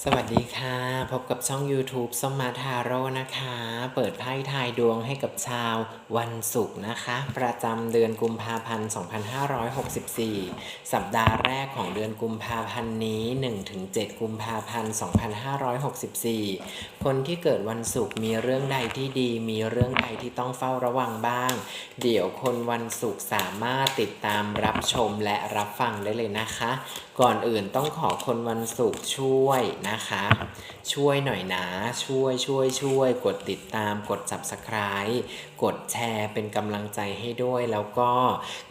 สวัสดีค่ะ พบกับช่อง YouTube ส้มมาทาโร่นะคะ เปิดไพ่ทายดวงให้กับชาววันศุกร์นะคะ ประจำเดือนกุมภาพันธ์ 2564 สัปดาห์แรกของเดือนกุมภาพันธ์นี้ 1-7 กุมภาพันธ์ 2564 คนที่เกิดวันศุกร์มีเรื่องใดที่ดี มีเรื่องใดที่ต้องเฝ้าระวังบ้าง เดี๋ยวคนวันศุกร์สามารถติดตามรับชมและรับฟังได้เลยนะคะก่อนอื่นต้องขอคนวันศุกร์ช่วยนะคะ ช่วยหน่อยนะ ช่วยช่วยช่วย กดติดตาม กด subscribe กดแชร์เป็นกำลังใจให้ด้วย แล้วก็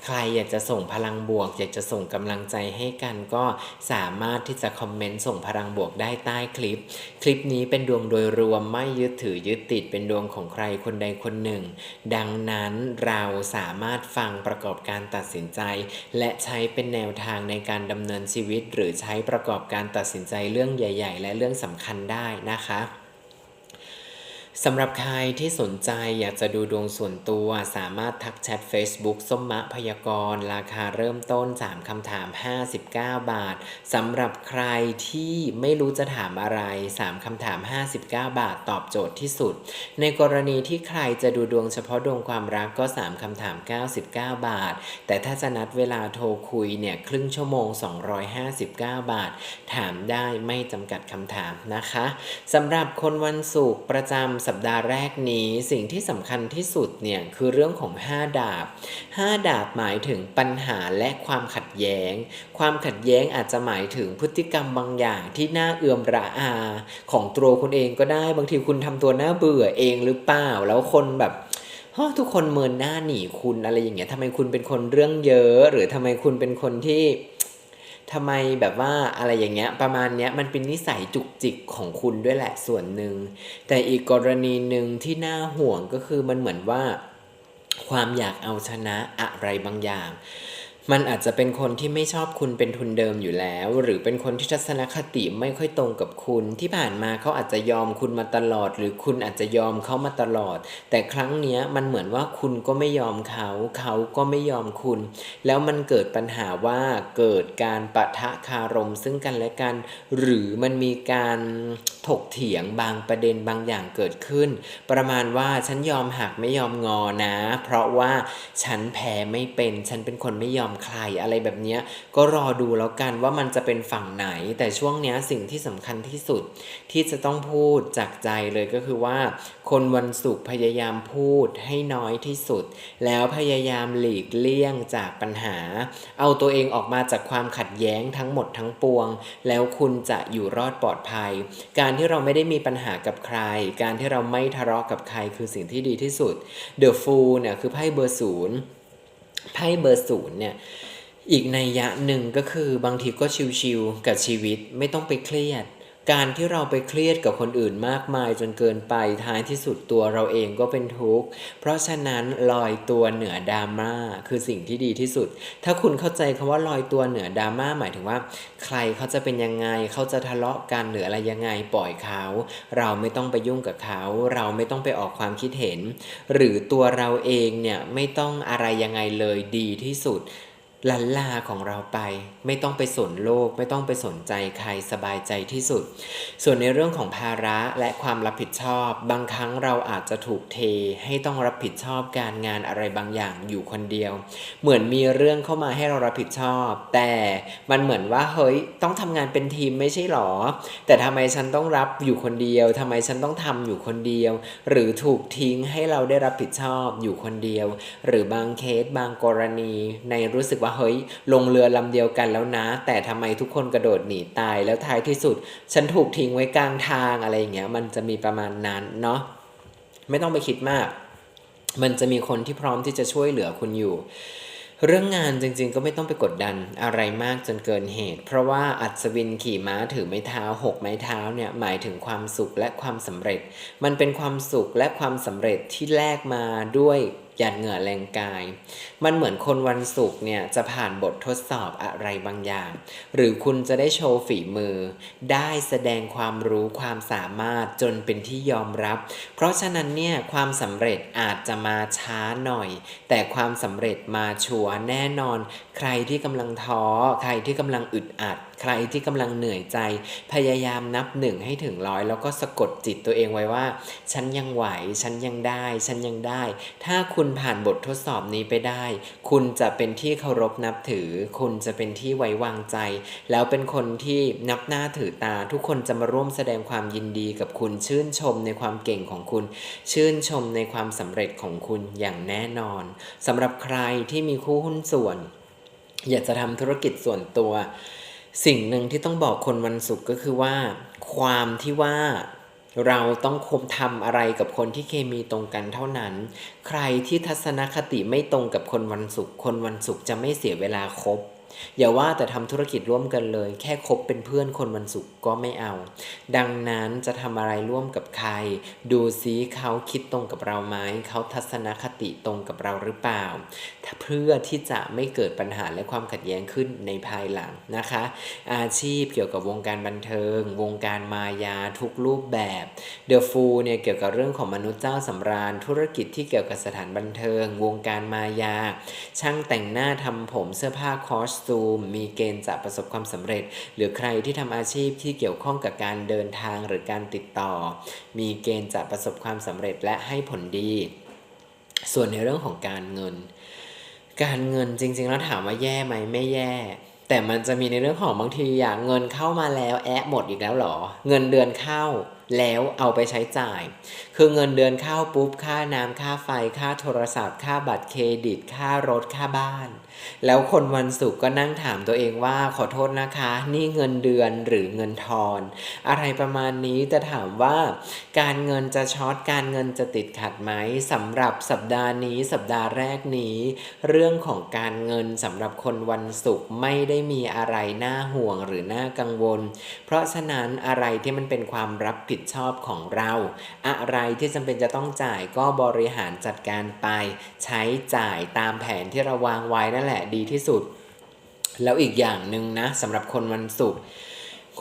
ใครอยากจะส่งพลังบวก อยากจะส่งกำลังใจให้กันก็สามารถที่จะคอมเมนต์ส่งพลังบวกได้ใต้คลิป คลิปนี้เป็นดวงโดยรวมไม่ยึดถือยึดติดเป็นดวงของใครคนใดคนหนึ่ง ดังนั้นเราสามารถฟังประกอบการตัดสินใจ และใช้เป็นแนวทางในการดำเนินชีวิต หรือใช้ประกอบการตัดสินใจเรื่องใหญ่ ๆ และเรื่องสำคัญได้นะคะ สำหรับใครที่สนใจอยากจะดูดวงส่วนตัว สามารถทักแชท Facebook ส้มมะพยากรณ์ราคาเริ่มต้น 3 คำถาม 59 บาท สำหรับใครที่ไม่รู้จะถามอะไร 3 คำถาม 59 บาท ตอบโจทย์ที่สุด ในกรณีที่ใครจะดูดวงเฉพาะดวงความรักก็ 3 คำถาม 99 บาท แต่ถ้าจะนัดเวลาโทรคุยเนี่ยครึ่งชั่วโมง 259 บาท ถามได้ไม่จำกัดคำถามนะคะสำหรับคนวันศุกร์ประจำสัปดาห์แรกนี้ สิ่งที่สำคัญที่สุดเนี่ยคือเรื่องของ 5 ดาบ 5 ดาบหมายถึงปัญหาและความขัดแย้ง ความขัดแย้งอาจจะหมายถึงพฤติกรรมบางอย่างที่น่าเอือมระอา ของตัวคุณเองก็ได้บางทีคุณทำตัวน่าเบื่อเองหรือเปล่า แล้วคนแบบฮะทุกคนเมินหน้าหนีคุณอะไรอย่างเงี้ยทำไมคุณเป็นคนเรื่องเยอะ หรือทำไมคุณเป็นคนที่ ทำไมแบบว่าอะไรอย่างเงี้ยประมาณเนี้ยมันเป็นนิสัยจุกจิกของคุณด้วยแหละส่วนหนึ่ง แต่อีกกรณีหนึ่งที่น่าห่วงก็คือมันเหมือนว่า ความอยากเอาชนะอะไรบางอย่าง มันอาจจะเป็นคนที่ไม่ชอบคุณเป็นทุนเดิมอยู่แล้ว หรือเป็นคนที่ทัศนคติไม่ค่อยตรงกับคุณ ที่ผ่านมาเขาอาจจะยอมคุณมาตลอด หรือคุณอาจจะยอมเขามาตลอด แต่ครั้งเนี้ยมันเหมือนว่าคุณก็ไม่ยอมเขาเขาก็ไม่ยอมคุณ แล้วมันเกิดปัญหาว่าเกิดการปะทะคารมซึ่งกันและกัน หรือมันมีการถกเถียงบางประเด็นบางอย่างเกิดขึ้น ประมาณว่าฉันยอมหักไม่ยอมงอนะ เพราะว่าฉันแพ้ไม่เป็นฉันเป็นคนไม่ยอมใครอะไรแบบนี้ก็รอดูแล้วกันว่ามันจะเป็นฝั่งไหน แต่ช่วงนี้สิ่งที่สำคัญที่สุดที่จะต้องพูดจากใจเลยก็คือว่า คนวันศุกร์พยายามพูดให้น้อยที่สุด แล้วพยายามหลีกเลี่ยงจากปัญหา เอาตัวเองออกมาจากความขัดแย้งทั้งหมดทั้งปวง แล้วคุณจะอยู่รอดปลอดภัย การที่เราไม่ได้มีปัญหากับใคร การที่เราไม่ทะเลาะกับใครคือสิ่งที่ดีที่สุด The Fool เนี่ยคือไพ่เบอร์ศูนย์ ไพ่เบอร์ศูนย์เนี่ยอีกในยะหนึ่งก็คือบางทีก็ชิวๆกับชีวิตไม่ต้องไปเครียด การที่เราไปเครียดกับคนอื่นมากมายจนเกินไปท้ายที่สุดตัวเราเองก็เป็นทุกข์ เพราะฉะนั้นลอยตัวเหนือดราม่าคือสิ่งที่ดีที่สุด ถ้าคุณเข้าใจคำว่าลอยตัวเหนือดราม่าหมายถึงว่า ใครเขาจะเป็นยังไงเขาจะทะเลาะกันหรืออะไรยังไงปล่อยเขา เราไม่ต้องไปยุ่งกับเขา เราไม่ต้องไปออกความคิดเห็น หรือตัวเราเองเนี่ยไม่ต้องอะไรยังไงเลยดีที่สุด ลันลาของเราไป ไม่ต้องไปสนโลก ไม่ต้องไปสนใจใครสบายใจที่สุด ส่วนในเรื่องของภาระและความรับผิดชอบ บางครั้งเราอาจจะถูกเทให้ต้องรับผิดชอบการงานอะไรบางอย่างอยู่คนเดียว เหมือนมีเรื่องเข้ามาให้เรารับผิดชอบ แต่มันเหมือนว่าเฮ้ยต้องทำงานเป็นทีมไม่ใช่หรอ แต่ทำไมฉันต้องรับอยู่คนเดียวทำไมฉันต้องทำอยู่คนเดียว หรือถูกทิ้งให้เราได้รับผิดชอบอยู่คนเดียว หรือบางเคสบางกรณีในรู้สึกว่าเฮ้ยลงเรือลำเดียวกันแล้วนะ แต่ทำไมทุกคนกระโดดหนีตายแล้วท้ายที่สุด ฉันถูกทิ้งไว้กลางทางอะไรอย่างเงี้ยมันจะมีประมาณนั้นเนาะไม่ต้องไปคิดมาก มันจะมีคนที่พร้อมที่จะช่วยเหลือคุณอยู่เรื่องงานจริงๆก็ไม่ต้องไปกดดันอะไรมากจนเกินเหตุ เพราะว่าอัศวินขี่ม้าถือไม้เท้าหกไม้เท้าเนี่ยหมายถึงความสุขและความสำเร็จ มันเป็นความสุขและความสำเร็จที่แลกมาด้วย หยาดเหงื่อแรงกาย มันเหมือนคนวันศุกร์เนี่ยจะผ่านบททดสอบอะไรบางอย่าง หรือคุณจะได้โชว์ฝีมือ ได้แสดงความรู้ความสามารถจนเป็นที่ยอมรับ เพราะฉะนั้นเนี่ยความสำเร็จอาจจะมาช้าหน่อย แต่ความสำเร็จมาชัวร์แน่นอน ใครที่กำลังท้อ ใครที่กำลังอึดอัด ใครที่กำลังเหนื่อยใจ พยายามนับหนึ่งให้ถึงร้อยแล้วก็สะกดจิตตัวเองไว้ว่า ฉันยังไหว ฉันยังได้ ฉันยังได้ ถ้าคุณผ่านบททดสอบนี้ไปได้ คุณจะเป็นที่เคารพนับถือ คุณจะเป็นที่ไว้วางใจ แล้วเป็นคนที่นับหน้าถือตา ทุกคนจะมาร่วมแสดงความยินดีกับคุณชื่นชมในความเก่งของคุณ ชื่นชมในความสำเร็จของคุณอย่างแน่นอนสำหรับใครที่มีคู่หุ้นส่วน อยากจะทำธุรกิจส่วนตัว สิ่งหนึ่งที่ต้องบอกคนวันศุกร์ก็คือว่า ความที่ว่าเราต้องคมทำอะไรกับคนที่เคมีตรงกันเท่านั้น ใครที่ทัศนคติไม่ตรงกับคนวันศุกร์คนวันศุกร์จะไม่เสียเวลาคบ อย่าว่าแต่ทำธุรกิจร่วมกันเลย แค่คบเป็นเพื่อนคนวันศุกร์ก็ไม่เอา ดังนั้นจะทำอะไรร่วมกับใคร ดูซิเขาคิดตรงกับเราไหมเขาทัศนคติตรงกับเราหรือเปล่า เพื่อที่จะไม่เกิดปัญหาและความขัดแย้งขึ้นในภายหลังนะคะ อาชีพเกี่ยวกับวงการบันเทิง วงการมายาทุกรูปแบบ The Fool เนี่ยเกี่ยวกับเรื่องของมนุษย์เจ้าสำราญ ธุรกิจที่เกี่ยวกับสถานบันเทิง วงการมายา ช่างแต่งหน้าทำผมเสื้อผ้าคอสตูม มีเกณฑ์จะประสบความสำเร็จ หรือใครที่ทำอาชีพที่เกี่ยวข้องกับการเดินทางหรือการติดต่อ มีเกณฑ์จะประสบความสำเร็จและให้ผลดี ส่วนในเรื่องของการเงิน การเงินจริง ๆ แล้วถามว่าแย่ไหมไม่แย่แต่มันจะมีในเรื่องของบางทีอย่างเงินเข้ามาแล้วแอะหมดอีกแล้วหรอ เงินเดือนเข้าแล้วเอาไปใช้จ่าย คือเงินเดือนเข้าปุ๊บค่าน้ำค่าไฟค่าโทรศัพท์ ค่าบัตรเครดิต ค่ารถค่าบ้าน แล้วคนวันศุกร์ก็นั่งถามตัวเองว่าขอโทษนะคะ นี่เงินเดือนหรือเงินทอน อะไรประมาณนี้แต่ถามว่า การเงินจะช็อตการเงินจะติดขัดไหมสำหรับสัปดาห์นี้สัปดาห์แรกนี้ เรื่องของการเงินสำหรับคนวันศุกร์ไม่ได้มีอะไรน่าห่วงหรือน่ากังวล เพราะฉะนั้นอะไรที่มันเป็นความรับผิดชอบของเรา อะไรที่จำเป็นจะต้องจ่ายก็บริหารจัดการไป ใช้จ่ายตามแผนที่เราวางไว้นั่นแหละดีที่สุด แล้วอีกอย่างหนึ่งนะสำหรับคนวันศุกร์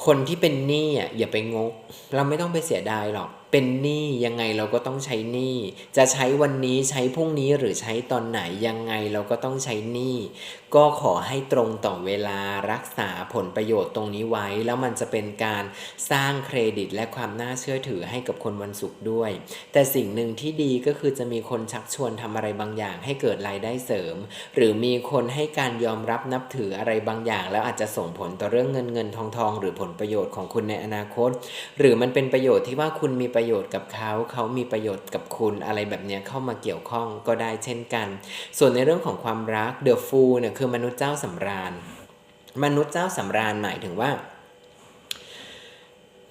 คนที่เป็นหนี้อะอย่าไปงก เราไม่ต้องไปเสียดายหรอก เป็นหนี้ยังไงเราก็ต้องใช้หนี้ จะใช้วันนี้ใช้พรุ่งนี้หรือใช้ตอนไหนยังไงเราก็ต้องใช้หนี้ ก็ขอให้ตรงต่อเวลารักษาผลประโยชน์ตรงนี้ไว้ แล้วมันจะเป็นการสร้างเครดิตและความน่าเชื่อถือให้กับคนวันศุกร์ด้วย แต่สิ่งหนึ่งที่ดีก็คือจะมีคนชักชวนทำอะไรบางอย่างให้เกิดรายได้เสริม หรือมีคนให้การยอมรับนับถืออะไรบางอย่าง แล้วอาจจะส่งผลต่อเรื่องเงินเงินทองทองหรือผลประโยชน์ของคุณในอนาคต หรือมันเป็นประโยชน์ที่ว่าคุณมีประโยชน์กับเขา เขามีประโยชน์กับคุณอะไรแบบนี้เข้ามาเกี่ยวข้องก็ได้เช่นกัน ส่วนในเรื่องของความรัก The Fool เนี่ยคือมนุษย์เจ้าสำราญ มนุษย์เจ้าสำราญหมายถึงว่า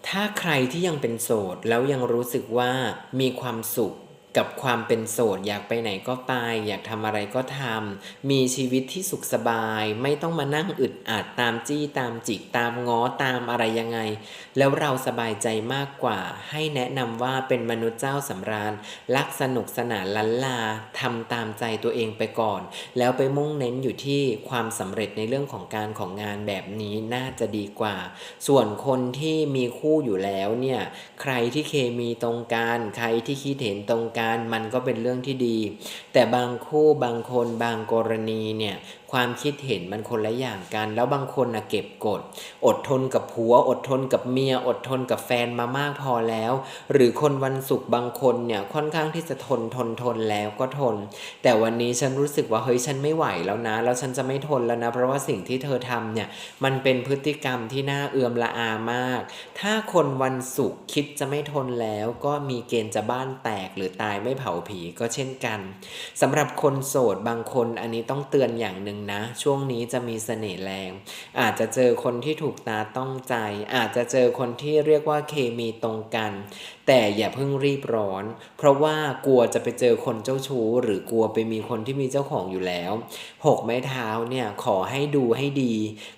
ถ้าใครที่ยังเป็นโสดแล้วยังรู้สึกว่ามีความสุข กับความเป็นโสดอยากไปไหนก็ไป อยากทำอะไรก็ทำมีชีวิตที่สุขสบาย ไม่ต้องมานั่งอึดอัดตามจี้ตามจิกตามง้อตามอะไรยังไง แล้วเราสบายใจมากกว่า ให้แนะนำว่าเป็นมนุษย์เจ้าสำราญรักสนุกสนานลันลาทำตามใจตัวเองไปก่อน แล้วไปมุ่งเน้นอยู่ที่ความสำเร็จในเรื่องของการของงานแบบนี้น่าจะดีกว่า ส่วนคนที่มีคู่อยู่แล้วเนี่ยใครที่เคมีตรงกันใครที่คิดเห็นตรงกันมันก็เป็นเรื่องที่ดี แต่บางคู่บางคนบางกรณีเนี่ยความคิดเห็นมันคนละอย่างกัน แล้วบางคนนะเก็บกด อดทนกับผัว อดทนกับเมีย อดทนกับแฟนมามากพอแล้ว หรือคนวันศุกร์บางคนเนี่ยค่อนข้างที่จะทนทนทนแล้วก็ทน แต่วันนี้ฉันรู้สึกว่าเฮ้ยฉันไม่ไหวแล้วนะ แล้วฉันจะไม่ทนแล้วนะ เพราะว่าสิ่งที่เธอทำเนี่ยมันเป็นพฤติกรรมที่น่าเอือมละอามาก ถ้าคนวันศุกร์คิดจะไม่ทนแล้ว ก็มีเกณฑ์จะบ้านแตกหรือตายไม่เผาผีก็เช่นกันสำหรับคนโสดบางคนอันนี้ต้องเตือนอย่างหนึ่งนะ ช่วงนี้จะมีเสน่ห์แรง อาจจะเจอคนที่ถูกตาต้องใจ อาจจะเจอคนที่เรียกว่าเคมีตรงกัน แต่อย่าเพิ่งรีบร้อน เพราะว่ากลัวจะไปเจอคนเจ้าชู้ หรือกลัวไปมีคนที่มีเจ้าของอยู่แล้วหกไม้เท้าเนี่ยขอให้ดูให้ดี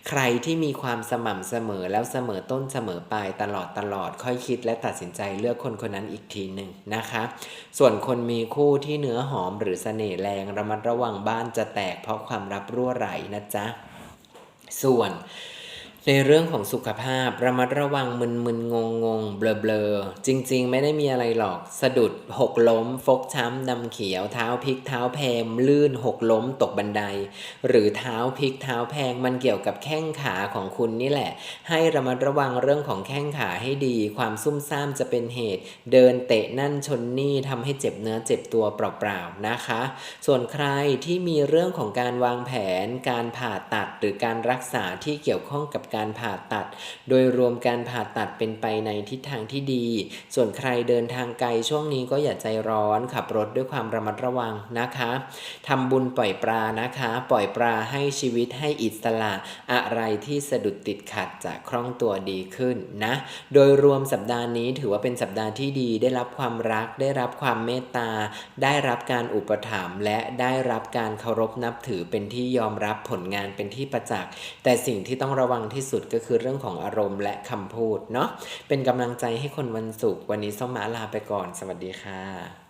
ใครที่มีความสม่ำเสมอแล้วเสมอต้นเสมอปลายตลอดตลอดค่อยคิดและตัดสินใจเลือกคนคนนั้นอีกทีหนึ่งนะคะส่วนคนมีคู่ที่เนื้อหอมหรือเสน่ห์แรงระมัดระวังบ้านจะแตกเพราะความรับรั่วไหลนะจ๊ะ ส่วน ในเรื่องของสุขภาพระมัดระวังมึนมึนงงงงเบลอเบลอจริง ๆ ไม่ได้มีอะไรหรอก สะดุดหกล้ม ฟกช้ำดำเขียวเท้าพลิกเท้าแพงลื่นหกล้มตกบันได หรือเท้าพลิกเท้าแพงมันเกี่ยวกับแข้งขาของคุณนี่แหละ ให้ระมัดระวังเรื่องของแข้งขาให้ดี ความซุ่มซ่ามจะเป็นเหตุ เดินเตะนั่นชนนี่ทำให้เจ็บเนื้อเจ็บตัวเปล่าๆนะคะ ส่วนใครที่มีเรื่องของการวางแผน การผ่าตัดหรือการรักษาที่เกี่ยวข้องกับการผ่าตัด โดยรวมการผ่าตัดเป็นไปในทิศทางที่ดี ส่วนใครเดินทางไกลช่วงนี้ก็อย่าใจร้อนขับรถด้วยความระมัดระวังนะคะทำบุญปล่อยปลานะคะ ปล่อยปลาให้ชีวิตให้อิสระอะไรที่สะดุดติดขัดจะคล่องตัวดีขึ้นนะ โดยรวมสัปดาห์นี้ถือว่าเป็นสัปดาห์ที่ดี ได้รับความรัก ได้รับความเมตตา ได้รับการอุปถัมภ์และได้รับการเคารพนับถือเป็นที่ยอมรับผลงานเป็นที่ประจักษ์แต่สิ่งที่ต้องระวังที่ที่สุดก็คือเรื่องของอารมณ์และคำพูดเนาะเป็นกำลังใจให้คนวันศุกร์วันนี้ส้มมาลาไปก่อน สวัสดีค่ะ